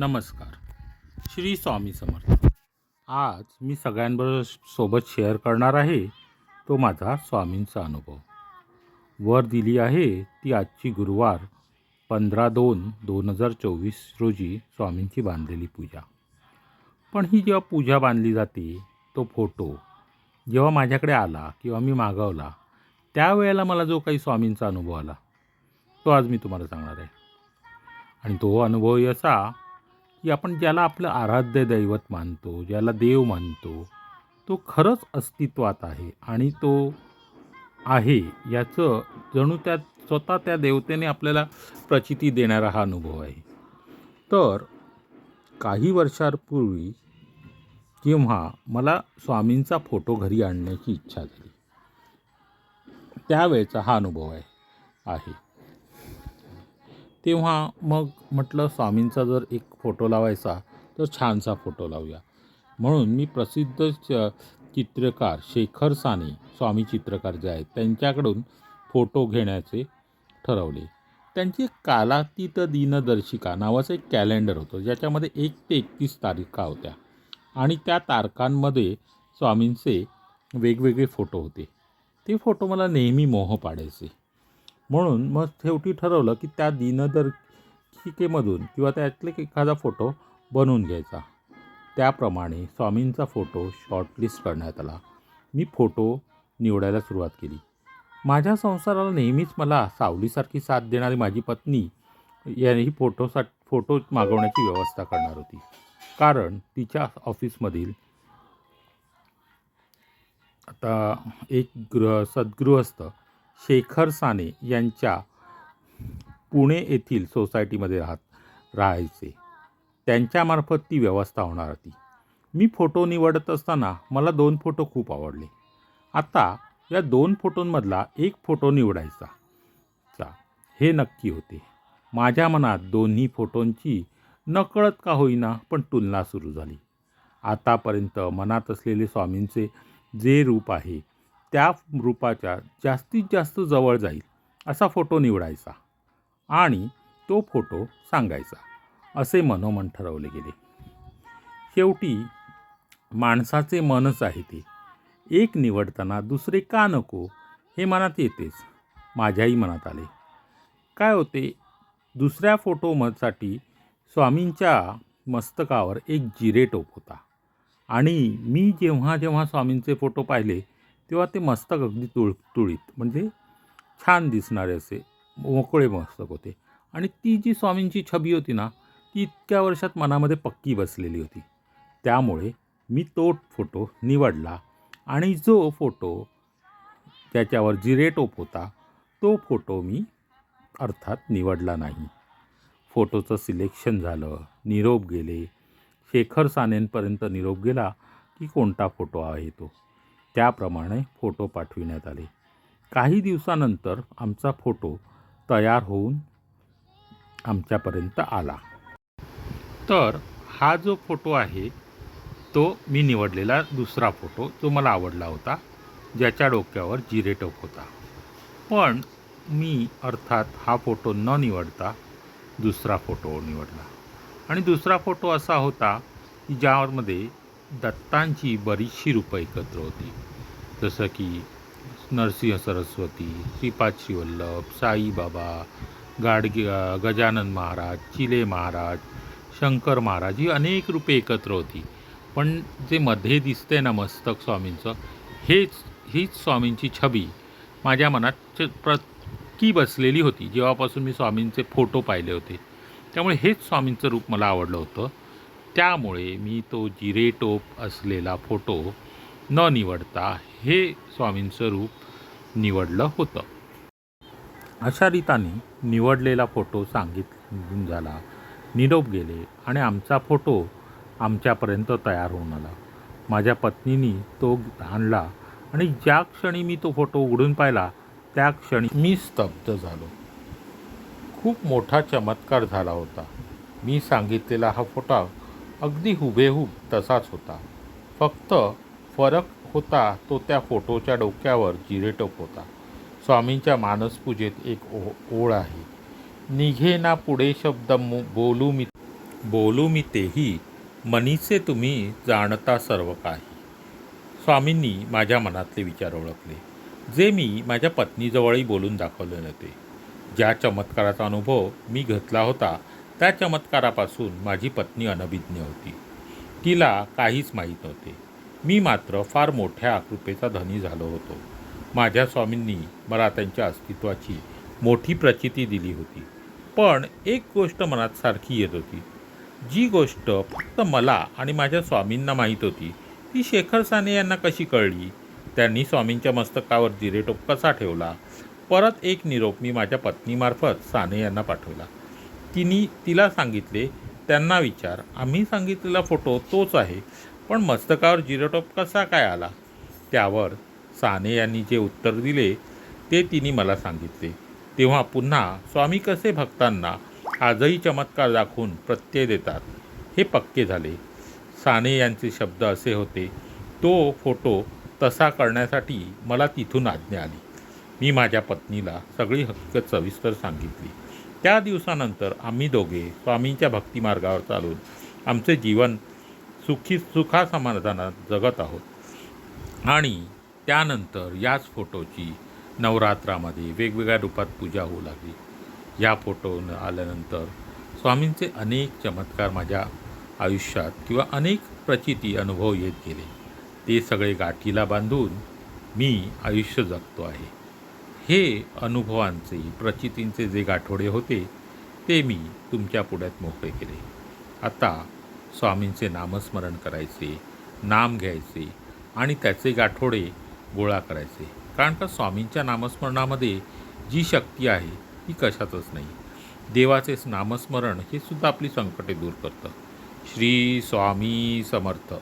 नमस्कार. श्री स्वामी समर्थ. आज मी सगळ्यांबरोबर सोबत शेअर करणार आहे तो माझा स्वामींचा अनुभव. वर दिली आहे ती आजची गुरुवार पंधरा दोन दोन हजार चोवीस रोजी स्वामींची बांधलेली पूजा. पण ही जेव्हा पूजा बांधली जाते तो फोटो जेव्हा माझ्याकडे आला किंवा मी मागवला त्यावेळेला मला जो काही स्वामींचा अनुभव आला तो आज मी तुम्हाला सांगणार आहे. आणि तो अनुभवही असा की आपण ज्याला आपलं आराध्य दैवत मानतो ज्याला देव मानतो तो खरंच अस्तित्वात आहे आणि तो आहे याचं जणू त्या स्वतः त्या देवतेने आपल्याला प्रचिती देणारा हा अनुभव आहे. तर काही वर्षांपूर्वी जेव्हा मला स्वामींचा फोटो घरी आणण्याची इच्छा झाली त्यावेळेचा हा अनुभव आहे. आहे तेव्हा मग म्हटलं स्वामींचा जर एक फोटो लावायचा तर छानसा फोटो लावूया. म्हणून मी प्रसिद्ध च चित्रकार शेखर साने स्वामी चित्रकार जे आहेत त्यांच्याकडून फोटो घेण्याचे ठरवले. त्यांची कालातीत दिनदर्शिका नावाचं एक कॅलेंडर होतं ज्याच्यामध्ये एक ते एकतीस तारखा होत्या. आणि त्या तारखांमध्ये स्वामींचे वेगवेगळे फोटो होते. ते फोटो मला नेहमी मोह पाडायचे. म्हणून मग शेवटी ठरवलं की त्या दिनदर्शिकेमधून किंवा त्यातले एखादा फोटो बनवून घ्यायचा. त्याप्रमाणे स्वामींचा फोटो शॉर्टलिस्ट करण्यात आला. मी फोटो निवडायला सुरुवात केली. माझ्या संसाराला नेहमीच मला सावलीसारखी साथ देणारी माझी पत्नी याही फोटोसा फोटो मागवण्याची व्यवस्था करणार होती. कारण तिच्या ऑफिसमधील आता एक गृह सद्गृहस्थ शेखर साने यांच्या पुणे येथील सोसायटीमध्ये राहत राहायचे. त्यांच्यामार्फत ती व्यवस्था होणार होती. मी फोटो निवडत असताना मला दोन फोटो खूप आवडले. आता या दोन फोटोंमधला एक फोटो निवडायचा. चा हे नक्की होते. माझ्या मनात दोन्ही फोटोंची नकळत का होईना पण तुलना सुरू झाली. आतापर्यंत मनात असलेले स्वामींचे जे रूप आहे त्या रूपाच्या जास्तीत जास्त जवळ जाईल असा फोटो निवडायचा आणि तो फोटो सांगायचा असे मनोमन ठरवले गेले. शेवटी माणसाचे मनच आहे ते. एक निवडताना दुसरे का नको हे मनात येतेच माझ्याही मनात आले. काय होते दुसऱ्या फोटोसाठी स्वामींच्या मस्तकावर एक जिरेटोप होता आणि मी जेव्हा जेव्हा स्वामींचे फोटो पाहिले तेव्हा ते मस्तक अगदी तुळ तुळीत म्हणजे छान दिसणारे असे मोकळे मस्तक होते. आणि ती जी स्वामींची छबी होती ना ती इतक्या वर्षात मनामध्ये पक्की बसलेली होती. त्यामुळे मी तो फोटो निवडला आणि जो फोटो त्याच्यावर जिरेटोप होता तो फोटो मी अर्थात निवडला नाही. फोटोचं सिलेक्शन झालं निरोप गेले. शेखर सानेंपर्यंत निरोप गेला की कोणता फोटो आहे तो? त्याप्रमाणे फोटो पाठविण्यात आले. काही दिवसानंतर आमचा फोटो तयार होऊन आमच्यापर्यंत आला. तर हा जो फोटो आहे तो मी निवडलेला दुसरा फोटो जो मला आवडला होता ज्याच्या डोक्यावर जिरेटोप होता. पण मी अर्थात हा फोटो न निवडता दुसरा फोटो निवडला. आणि दुसरा फोटो असा होता की ज्यामध्ये दत्तांची बरीचशी रूपं एकत्र होती. जसं की नरसिंह सरस्वती श्रीपाद श्रीवल्लभ साईबाबा गाडगे गजानन महाराज चिले महाराज शंकर महाराज ही अनेक रूपे एकत्र होती. पण जे मध्ये दिसते ना मस्तक स्वामींचं हेच हीच स्वामींची छबी माझ्या मनात प्रतकी बसलेली होती. जेव्हापासून मी स्वामींचे फोटो पाहिले होते. त्यामुळे हेच स्वामींचं रूप मला आवडलं होतं. त्यामुळे मी तो जिरेटोप असलेला फोटो न निवडता हे स्वामींचं रूप निवडलं होतं. अशा रीताने निवडलेला फोटो सांगितून झाला. निरोप गेले आणि आमचा फोटो आमच्यापर्यंत तयार होऊन आला. माझ्या पत्नीनी तो आणला आणि ज्या क्षणी मी तो फोटो उघडून पाहिला त्या क्षणी मी स्तब्ध झालो. खूप मोठा चमत्कार झाला होता. मी सांगितलेला हा फोटो अगदी हुबेहूब तसाच होता. फक्त फरक होता तो त्या फोटोच्या डोक्यावर जिरेटोप होता. स्वामींच्या मानसपूजेत एक ओ ओळ आहे. निघे ना पुढे शब्द बोलू मी बोलू मी तेही मनीचे तुम्ही जाणता सर्व काही. स्वामींनी माझ्या मनातले विचार ओळखले. जे मी माझ्या पत्नीजवळही बोलून दाखवले नव्हते. ज्या चमत्काराचा अनुभव मी घेतला होता त्या चमत्कारापासून माझी पत्नी अनभिज्ञ होती. तिला काहीच माहीत नव्हते. मी मात्र फार मोठ्या कृपेचा धनी झालो होतो. माझ्या स्वामींनी मला त्यांच्या अस्तित्वाची मोठी प्रचिती दिली होती. पण एक गोष्ट मनात सारखी येत होती. जी गोष्ट फक्त मला आणि माझ्या स्वामींना माहीत होती ती शेखर साने यांना कशी कळली? त्यांनी स्वामींच्या मस्तकावर जिरेटोप कसा ठेवला. परत एक निरोप मी माझ्या पत्नीमार्फत साने यांना पाठवला. तिने तिला सांगितले त्यांना विचार. आम्ही सांगितलेला फोटो तोच आहे. पण मस्तकावर जिरोटॉप कसा काय आला? त्यावर साने यांनी जे उत्तर दिले ते तिने मला सांगितले. तेव्हा पुन्हा स्वामी कसे भक्तांना आजही चमत्कार दाखवून प्रत्यय देतात? हे पक्के झाले. साने यांचे शब्द असे होते तो फोटो तसा करण्यासाठी मला तिथून आज्ञा आली. मी माझ्या पत्नीला सगळी हकीकत सविस्तर सांगितली. त्या दिवसानंतर आम्ही दोघे स्वामींच्या भक्तिमार्गावर चालून आमचे जीवन सुखी सुखासमाधानात जगत आहोत. आणि त्यानंतर याच फोटोची नवरात्रामध्ये वेगवेगळ्या रूपात पूजा होऊ लागली. या फोटो आल्यानंतर स्वामींचे अनेक चमत्कार माझ्या आयुष्यात किंवा अनेक प्रचिती अनुभव येत गेले. ते सगळे गाठीला बांधून मी आयुष्य जगतो आहे. हे अनुभवांचे प्रचितींचे जे गाठोडे होते ते मी तुमच्या पुढ्यात मोकळे केले. आता स्वामींचे नामस्मरण करायचे नाम घ्यायचे आणि त्याचे गाठोडे गोळा करायचे. कारण का स्वामींच्या नामस्मरणामध्ये जी शक्ती आहे ती कशातच नाही. देवाचे नामस्मरण हे सुद्धा आपली संकटे दूर करतं. श्री स्वामी समर्थ.